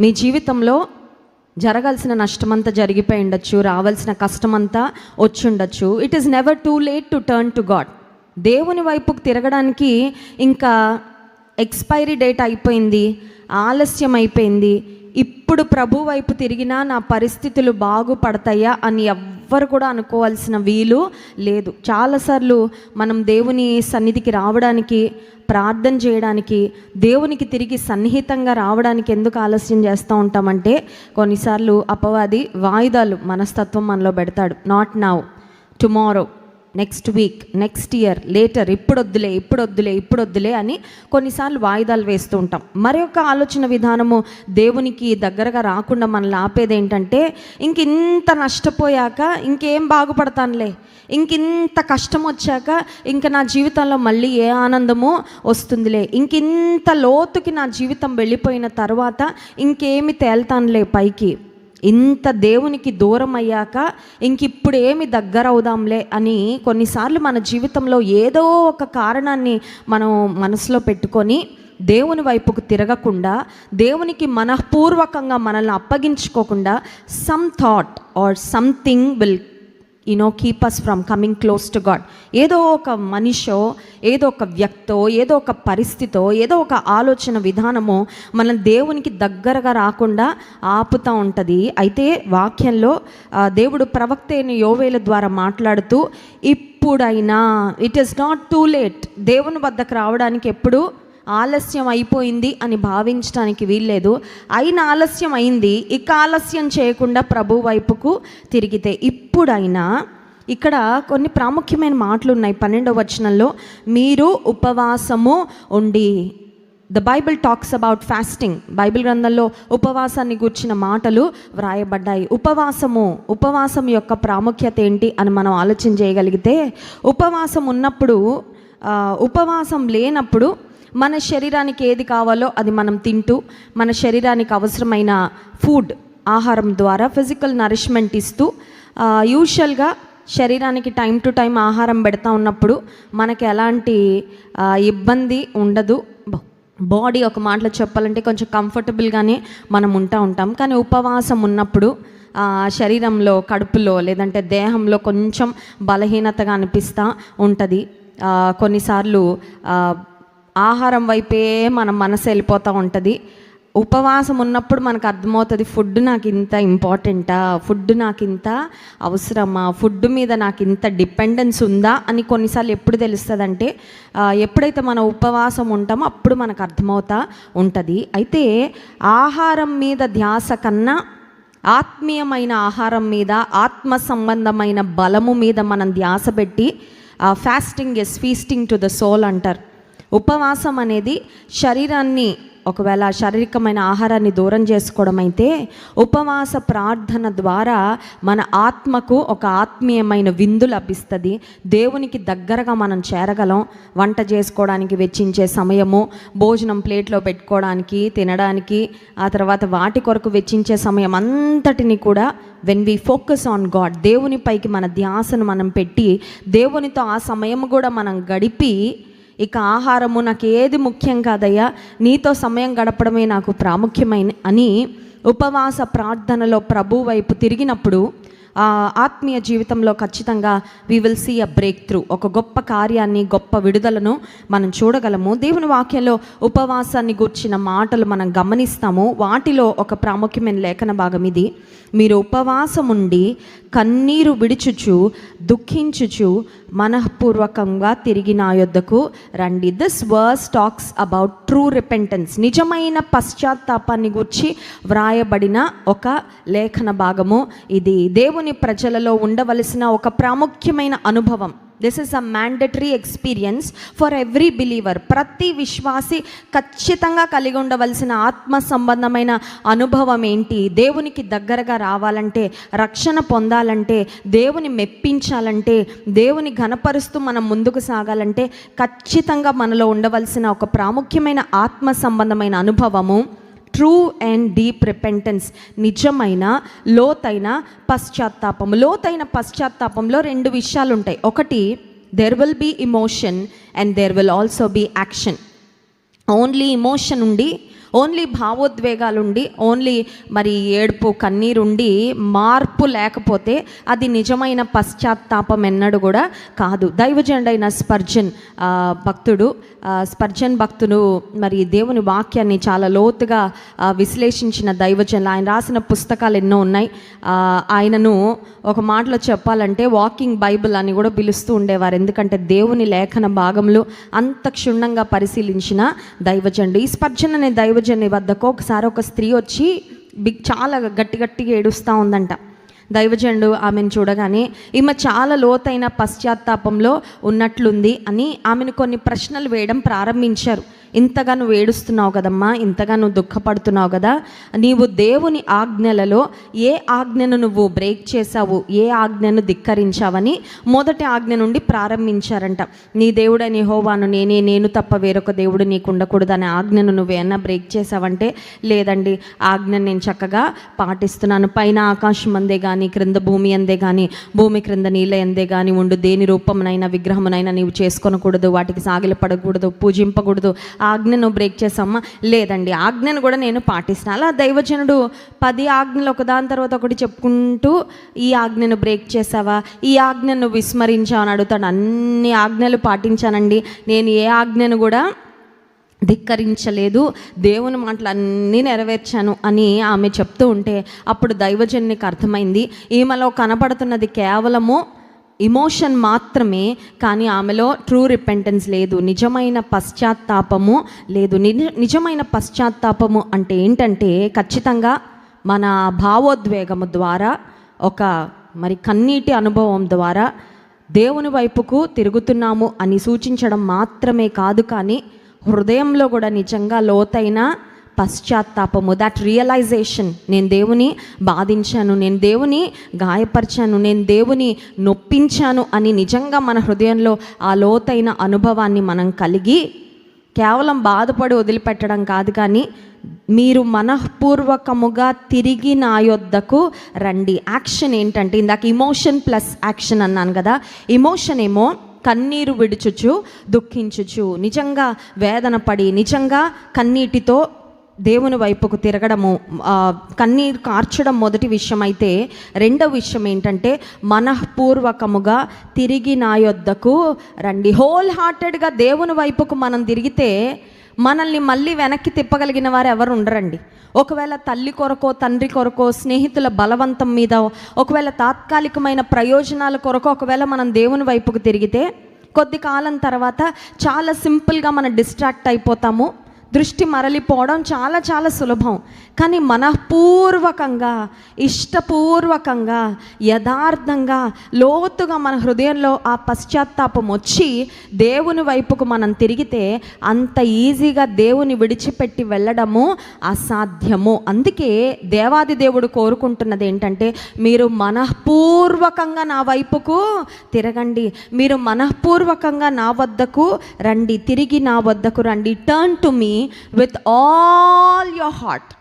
మీ జీవితంలో జరగాల్సిన నష్టమంతా జరిగిపోయి ఉండొచ్చు రావాల్సిన కష్టమంతా వచ్చి ఉండొచ్చు. It is never too late to turn to God దేవుని వైపుకు తిరగడానికి ఇంకా ఎక్స్పైరీ డేట్ అయిపోయింది ఆలస్యం అయిపోయింది. ఇప్పుడు ప్రభు వైపు తిరిగినా నా పరిస్థితులు బాగుపడతాయా అని ఎవ్వరు కూడా అనుకోవాల్సిన వీలు లేదు. చాలాసార్లు మనం దేవుని సన్నిధికి రావడానికి ప్రార్థన చేయడానికి దేవునికి తిరిగి సన్నిహితంగా రావడానికి ఎందుకు ఆలస్యం చేస్తూ ఉంటామంటే కొన్నిసార్లు అపవాది వాయిదాలు మనస్తత్వం మనలో పెడతాడు. Not now tomorrow next week next year later ఇప్పుడు వద్దులే ఇప్పుడు వద్దులే ఇప్పుడు వద్దులే అని కొన్నిసార్లు వాయిదాలు వేస్తూ ఉంటాం. మరి ఒక ఆలోచన విధానము దేవునికి దగ్గరగా రాకుండా మనల్ని ఆపేది ఏంటంటే ఇంక ఇంత నష్టపోయాక ఇంకేం బాగుపడతానులే ఇంకింత కష్టం వచ్చాక ఇంక నా జీవితంలో మళ్ళీ ఏ ఆనందము వస్తుందిలే ఇంకింత లోతుకి నా జీవితం వెళ్ళిపోయిన తర్వాత ఇంకేమి తేల్తానులే పైకి. ఇంత దేవునికి దూరం అయ్యాక ఇంక ఇప్పుడు ఏమి దగ్గర అవుదాంలే అని కొన్నిసార్లు మన జీవితంలో ఏదో ఒక కారణాన్ని మనం మనసులో పెట్టుకొని దేవుని వైపుకు తిరగకుండా దేవునికి మనఃపూర్వకంగా మనల్ని అప్పగించుకోకుండా some thought or something will you know keep us from coming close to God ఏదో ఒక మనిషో ఏదో ఒక వ్యక్తో ఏదో ఒక పరిస్థితో ఏదో ఒక ఆలోచన విధానమో మనం దేవునికి దగ్గరగా రాకుండా ఆపుతూ ఉంటుంది. అయితే వాక్యంలో దేవుడు ప్రవక్త అయిన యోవేల ద్వారా మాట్లాడుతూ ఇప్పుడైనా it is not too late దేవుని వద్దకు రావడానికి ఎప్పుడు ఆలస్యం అయిపోయింది అని భావించడానికి వీల్లేదు. అయిన ఆలస్యం అయింది. ఇక ఆలస్యం చేయకుండా ప్రభు వైపుకు తిరిగితే ఇప్పుడైనా ఇక్కడ కొన్ని ప్రాముఖ్యమైన మాటలు ఉన్నాయి పన్నెండవ వచనంలో. మీరు ఉపవాసము ఉండి the Bible talks about fasting Bible గ్రంథంలో ఉపవాసాన్ని గూర్చిన మాటలు వ్రాయబడ్డాయి. ఉపవాసము ఉపవాసం యొక్క ప్రాముఖ్యత ఏంటి అని మనం ఆలోచన చేయగలిగితే ఉపవాసం ఉన్నప్పుడు ఉపవాసం లేనప్పుడు మన శరీరానికి ఏది కావాలో అది మనం తింటూ మన శరీరానికి అవసరమైన ఫుడ్ ఆహారం ద్వారా ఫిజికల్ నరిష్మెంట్ ఇస్తూ యూజువల్గా శరీరానికి టైం టు టైం ఆహారం పెడతా ఉన్నప్పుడు మనకి ఎలాంటి ఇబ్బంది ఉండదు. బాడీ ఒక మాటలో చెప్పాలంటే కొంచెం కంఫర్టబుల్గానే మనం ఉంటా ఉంటాం. కానీ ఉపవాసం ఉన్నప్పుడు శరీరంలో కడుపులో లేదంటే దేహంలో కొంచెం బలహీనతగా అనిపిస్తూ ఉంటుంది. కొన్నిసార్లు ఆహారం వైపే మన మనసు వెళ్ళిపోతూ ఉంటుంది. ఉపవాసం ఉన్నప్పుడు మనకు అర్థమవుతుంది ఫుడ్ నాకు ఇంత ఇంపార్టెంటా? ఫుడ్ నాకు ఇంత అవసరమా? ఫుడ్ మీద నాకు ఇంత డిపెండెన్స్ ఉందా? అని కొన్నిసార్లు ఎప్పుడు తెలుస్తుందంటే ఎప్పుడైతే మన ఉపవాసం ఉంటామో అప్పుడు మనకు అర్థమవుతా ఉంటుంది. అయితే ఆహారం మీద ధ్యాస కన్నా ఆత్మీయమైన ఆహారం మీద ఆత్మ సంబంధమైన బలము మీద మనం ధ్యాస పెట్టి fasting is feasting to the soul అంటారు. ఉపవాసం అనేది శరీరాన్ని ఒకవేళ శారీరకమైన ఆహారాన్ని దూరం చేసుకోవడం అయితే ఉపవాస ప్రార్థన ద్వారా మన ఆత్మకు ఒక ఆత్మీయమైన విందు లభిస్తుంది. దేవునికి దగ్గరగా మనం చేరగలం. వంట చేసుకోవడానికి వెచ్చించే సమయము భోజనం ప్లేట్లో పెట్టుకోవడానికి తినడానికి ఆ తర్వాత వాటి కొరకు వెచ్చించే సమయం అంతటిని కూడా when we focus on God దేవునిపైకి మన ధ్యాసను మనం పెట్టి దేవునితో ఆ సమయం కూడా మనం గడిపి ఇక ఆహారము నాకు ఏది ముఖ్యం కాదయ్యా నీతో సమయం గడపడమే నాకు ప్రాముఖ్యమైన అని ఉపవాస ప్రార్థనలో ప్రభు వైపు తిరిగినప్పుడు ఆత్మీయ జీవితంలో ఖచ్చితంగా we will see a breakthrough ఒక గొప్ప కార్యాన్ని గొప్ప విడుదలను మనం చూడగలము. దేవుని వాక్యంలో ఉపవాసాన్ని గూర్చిన మాటలు మనం గమనిస్తాము. వాటిలో ఒక ప్రాముఖ్యమైన లేఖన భాగం ఇది. మీరు ఉపవాసం ఉండి కన్నీరు విడిచుచు దుఃఖించుచు మనఃపూర్వకంగా తిరిగి నా యొద్దకు రండి. This verse talks about true repentance నిజమైన పశ్చాత్తాపాన్ని గూర్చి వ్రాయబడిన ఒక లేఖన భాగము ఇది. దేవుని ప్రజలలో ఉండవలసిన ఒక ప్రాముఖ్యమైన అనుభవం. This is a mandatory experience for every believer ప్రతి విశ్వాసి ఖచ్చితంగా కలిగి ఉండవలసిన ఆత్మ సంబంధమైన అనుభవం ఏంటి? దేవునికి దగ్గరగా రావాలంటే రక్షణ పొందాలంటే దేవుని మెప్పించాలంటే దేవుని ఘనపరుస్తూ మనం ముందుకు సాగాలంటే ఖచ్చితంగా మనలో ఉండవలసిన ఒక ప్రాముఖ్యమైన ఆత్మ సంబంధమైన అనుభవము ట్రూ అండ్ డీప్ రిపెంటెన్స్ నిజమైన లోతైన పశ్చాత్తాపం లోతైన పశ్చాత్తాపంలో రెండు విషయాలు ఉంటాయి ఒకటి there will be emotion and there will also be action only emotion ఉండి ఓన్లీ భావోద్వేగాలుండి ఓన్లీ మరి ఏడుపు కన్నీరుండి మార్పు లేకపోతే అది నిజమైన పశ్చాత్తాపం ఎన్నడు కూడా కాదు. దైవజండైన స్పర్జన్ భక్తుడు స్పర్జన్ భక్తుడు మరి దేవుని వాక్యాన్ని చాలా లోతుగా విశ్లేషించిన దైవజనులు. ఆయన రాసిన పుస్తకాలు ఎన్నో ఉన్నాయి. ఆయనను ఒక మాటలో చెప్పాలంటే వాకింగ్ బైబిల్ అని కూడా పిలుస్తూ ఉండేవారు. ఎందుకంటే దేవుని లేఖన భాగంలో అంత క్షుణ్ణంగా పరిశీలించిన దైవజనుడు. ఈ స్పర్జన్ అనే దైవజని వద్దకు ఒకసారి ఒక స్త్రీ వచ్చి బిగ్ చాలా గట్టి గట్టిగా ఏడుస్తూ ఉందంట. దైవజనుడు ఆమెను చూడగానే ఈమె చాలా లోతైన పశ్చాత్తాపంలో ఉన్నట్లుంది అని ఆమెను కొన్ని ప్రశ్నలు వేయడం ప్రారంభించారు. ఇంతగా నువ్వు ఏడుస్తున్నావు కదమ్మా ఇంతగా నువ్వు దుఃఖపడుతున్నావు కదా నీవు దేవుని ఆజ్ఞలలో ఏ ఆజ్ఞను నువ్వు బ్రేక్ చేసావు ఏ ఆజ్ఞను ధిక్కరించావని మొదటి ఆజ్ఞ నుండి ప్రారంభించారంట. నీ దేవుడని హోవాను నేనే నేను తప్ప వేరొక దేవుడు నీకు ఉండకూడదు అనే ఆజ్ఞను నువ్వేమన్నా బ్రేక్ చేసావంటే లేదండి. ఆజ్ఞను నేను చక్కగా పాటిస్తున్నాను. పైన ఆకాశం అందే కానీ క్రింద భూమి అందే కానీ భూమి క్రింద నీళ్ళ ఎందే కానీ ఉండు. దేని రూపమునైనా విగ్రహమునైనా నీవు చేసుకొనకూడదు వాటికి సాగిలపడకూడదు పూజింపకూడదు. ఆజ్ఞను బ్రేక్ చేసామా లేదండి. ఆజ్ఞను కూడా నేను పాటిస్తాను అలా దైవజనుడు పది ఆజ్ఞలు ఒకదాని తర్వాత ఒకటి చెప్పుకుంటూ ఈ ఆజ్ఞను బ్రేక్ చేసావా ఈ ఆజ్ఞను విస్మరించావు అని అడుగుతాడు. అన్ని ఆజ్ఞలు పాటించానండి. నేను ఏ ఆజ్ఞను కూడా ధిక్కరించలేదు. దేవుని మాటలు అన్నీ నెరవేర్చాను అని ఆమె చెప్తూ ఉంటే అప్పుడు దైవజనునికి అర్థమైంది. ఈమెలో కనపడుతున్నది కేవలము ఇమోషన్ మాత్రమే కానీ ఆమెలో ట్రూ రిపెంటెన్స్ లేదు. నిజమైన పశ్చాత్తాపము లేదు. నిజమైన పశ్చాత్తాపము అంటే ఏంటంటే ఖచ్చితంగా మన భావోద్వేగము ద్వారా ఒక మరి కన్నీటి అనుభవం ద్వారా దేవుని వైపుకు తిరుగుతున్నాము అని సూచించడం మాత్రమే కాదు కానీ హృదయంలో కూడా నిజంగా లోతైన పశ్చాత్తాపము. దట్ రియలైజేషన్ నేను దేవుని బాధించాను నేను దేవుని గాయపరిచాను నేను దేవుని నొప్పించాను అని నిజంగా మన హృదయంలో ఆ లోతైన అనుభవాన్ని మనం కలిగి కేవలం బాధపడి వదిలిపెట్టడం కాదు కానీ మీరు మనఃపూర్వకముగా తిరిగి నా యొద్దకు రండి. యాక్షన్ ఏంటంటే ఇందాక ఇమోషన్ ప్లస్ యాక్షన్ అన్నాను కదా. ఇమోషన్ ఏమో కన్నీరు విడుచుచు దుఃఖించుచు నిజంగా వేదన పడి నిజంగా కన్నీటితో దేవుని వైపుకు తిరగడము కన్నీరు కార్చడం మొదటి విషయం అయితే రెండవ విషయం ఏంటంటే మనఃపూర్వకముగా తిరిగి నా యొద్దకు రండి. హోల్ హార్టెడ్గా దేవుని వైపుకు మనం తిరిగితే మనల్ని మళ్ళీ వెనక్కి తిప్పగలిగిన వారు ఎవరు ఉండరండి. ఒకవేళ తల్లి కొరకో తండ్రి కొరకో స్నేహితుల బలవంతం మీద ఒకవేళ తాత్కాలికమైన ప్రయోజనాల కొరకు ఒకవేళ మనం దేవుని వైపుకు తిరిగితే కొద్ది కాలం తర్వాత చాలా సింపుల్గా మనం డిస్ట్రాక్ట్ అయిపోతాము. దృష్టి మరలిపోవడం చాలా చాలా సులభం. కానీ మనఃపూర్వకంగా ఇష్టపూర్వకంగా యథార్థంగా లోతుగా మన హృదయంలో ఆ పశ్చాత్తాపం వచ్చి దేవుని వైపుకు మనం తిరిగితే అంత ఈజీగా దేవుని విడిచిపెట్టి వెళ్ళడము అసాధ్యము. అందుకే దేవాది దేవుడు కోరుకుంటున్నది ఏంటంటే మీరు మనఃపూర్వకంగా నా వైపుకు తిరగండి. మీరు మనఃపూర్వకంగా నా వద్దకు రండి. తిరిగి నా వద్దకు రండి. Turn to me with all your heart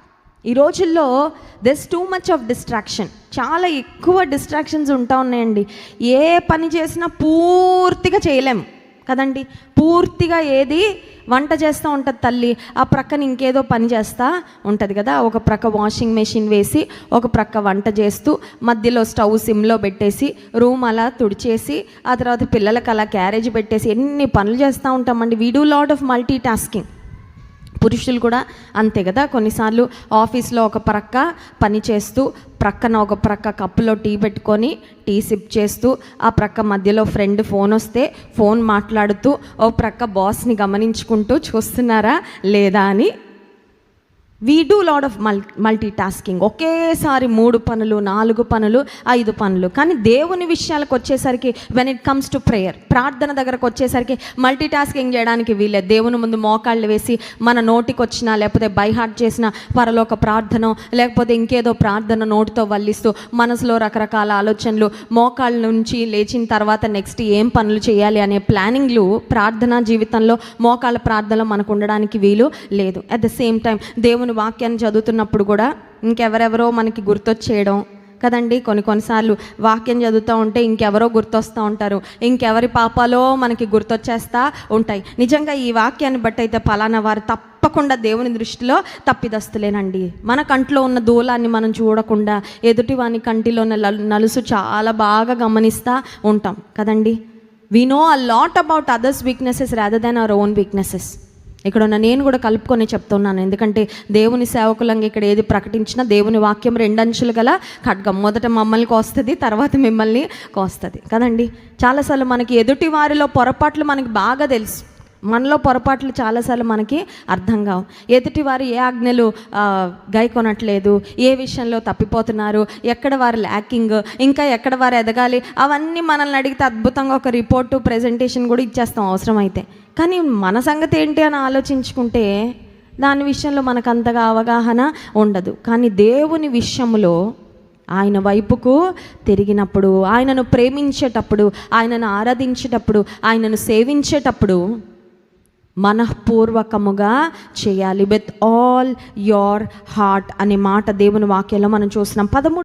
ఈ రోజుల్లో there's too much of distraction చాలా ఎక్కువ డిస్ట్రాక్షన్స్ ఉంటా ఉన్నాయండి. ఏ పని చేసినా పూర్తిగా చేయలేము కదండి? పూర్తిగా ఏది వంట చేస్తూ ఉంటుంది తల్లి ఆ ప్రక్కన ఇంకేదో పని చేస్తూ ఉంటుంది కదా? ఒక ప్రక్క వాషింగ్ మెషిన్ వేసి ఒక ప్రక్క వంట చేస్తూ మధ్యలో స్టవ్ సిమ్లో పెట్టేసి రూమ్ అలా తుడిచేసి ఆ తర్వాత పిల్లలకు అలా క్యారేజ్ పెట్టేసి ఎన్ని పనులు చేస్తూ ఉంటామండి. We do lot of multitasking పురుషులు కూడా అంతే కదా. కొన్నిసార్లు ఆఫీస్లో ఒక ప్రక్క పని చేస్తూ ప్రక్కన ఒక ప్రక్క కప్పులో టీ పెట్టుకొని టీ సిప్ చేస్తూ ఆ ప్రక్క మధ్యలో ఫ్రెండ్ ఫోన్ వస్తే ఫోన్ మాట్లాడుతూ ఓ ప్రక్క బాస్ని గమనించుకుంటూ చూస్తున్నారా లేదా అని we do lot of mul multitasking ఒకేసారి మూడు పనులు నాలుగు పనులు ఐదు పనులు. కానీ దేవుని విషయాలకు వచ్చేసరికి when it comes to prayer ప్రార్థన దగ్గరకు వచ్చేసరికి మల్టీ టాస్కింగ్ చేయడానికి వీలే దేవుని ముందు మోకాళ్ళు వేసి మన నోటికి వచ్చిన లేకపోతే బైహార్ట్ చేసిన పరలోక ప్రార్థన లేకపోతే ఇంకేదో ప్రార్థన నోటితో వల్లిస్తూ మనసులో రకరకాల ఆలోచనలు మోకాళ్ళ నుంచి లేచిన తర్వాత నెక్స్ట్ ఏం పనులు చేయాలి అనే ప్లానింగ్లు ప్రార్థనా జీవితంలో మోకాళ్ళ ప్రార్థనలో మనకు ఉండడానికి వీలు లేదు. అట్ ద సేమ్ టైం దేవుని వాక్యాన్ని చదువుతున్నప్పుడు కూడా ఇంకెవరెవరో మనకి గుర్తొచ్చేయడం కదండి. కొన్ని కొన్నిసార్లు వాక్యం చదువుతూ ఉంటే ఇంకెవరో గుర్తొస్తూ ఉంటారు. ఇంకెవరి పాపాలో మనకి గుర్తొచ్చేస్తూ ఉంటాయి. నిజంగా ఈ వాక్యాన్ని బట్టి అయితే పలానా వారు తప్పకుండా దేవుని దృష్టిలో తప్పిదస్తులేనండి. మన కంట్లో ఉన్న దూలాన్ని మనం చూడకుండా ఎదుటి వాని కంటిలో ఉన్న నలుసు చాలా బాగా గమనిస్తూ ఉంటాం కదండి. We know a lot about others weaknesses rather than our own weaknesses ఇక్కడ ఉన్న నేను కూడా కలుపుకొని చెప్తున్నాను. ఎందుకంటే దేవుని సేవకులంగా ఇక్కడ ఏది ప్రకటించినా దేవుని వాక్యం రెండంచులు గల ఖడ్గం. మొదట మమ్మల్ని కోస్తుంది తర్వాత మిమ్మల్ని కోస్తుంది. కదండి? చాలాసార్లు మనకి ఎదుటి వారిలో పొరపాట్లు మనకి బాగా తెలుసు. మనలో పొరపాట్లు చాలాసార్లు మనకి అర్థం కావు. ఎదుటి వారు ఏ ఆజ్ఞలు గైకొనట్లేదు ఏ విషయంలో తప్పిపోతున్నారు ఎక్కడ వారు ల్యాకింగ్ ఇంకా ఎక్కడ వారు ఎదగాలి అవన్నీ మనల్ని అడిగితే అద్భుతంగా ఒక రిపోర్టు ప్రజెంటేషన్ కూడా ఇచ్చేస్తాం అవసరమైతే. కానీ మన సంగతి ఏంటి అని ఆలోచించుకుంటే దాని విషయంలో మనకు అంతగా అవగాహన ఉండదు. కానీ దేవుని విషయంలో ఆయన వైపుకు తిరిగినప్పుడు ఆయనను ప్రేమించేటప్పుడు ఆయనను ఆరాధించేటప్పుడు ఆయనను సేవించేటప్పుడు మనఃపూర్వకముగా చేయాలి. విత్ ఆల్ యోర్ హార్ట్ అనే మాట దేవుని వాక్యంలో మనం చూస్తున్నాం. పదమూడు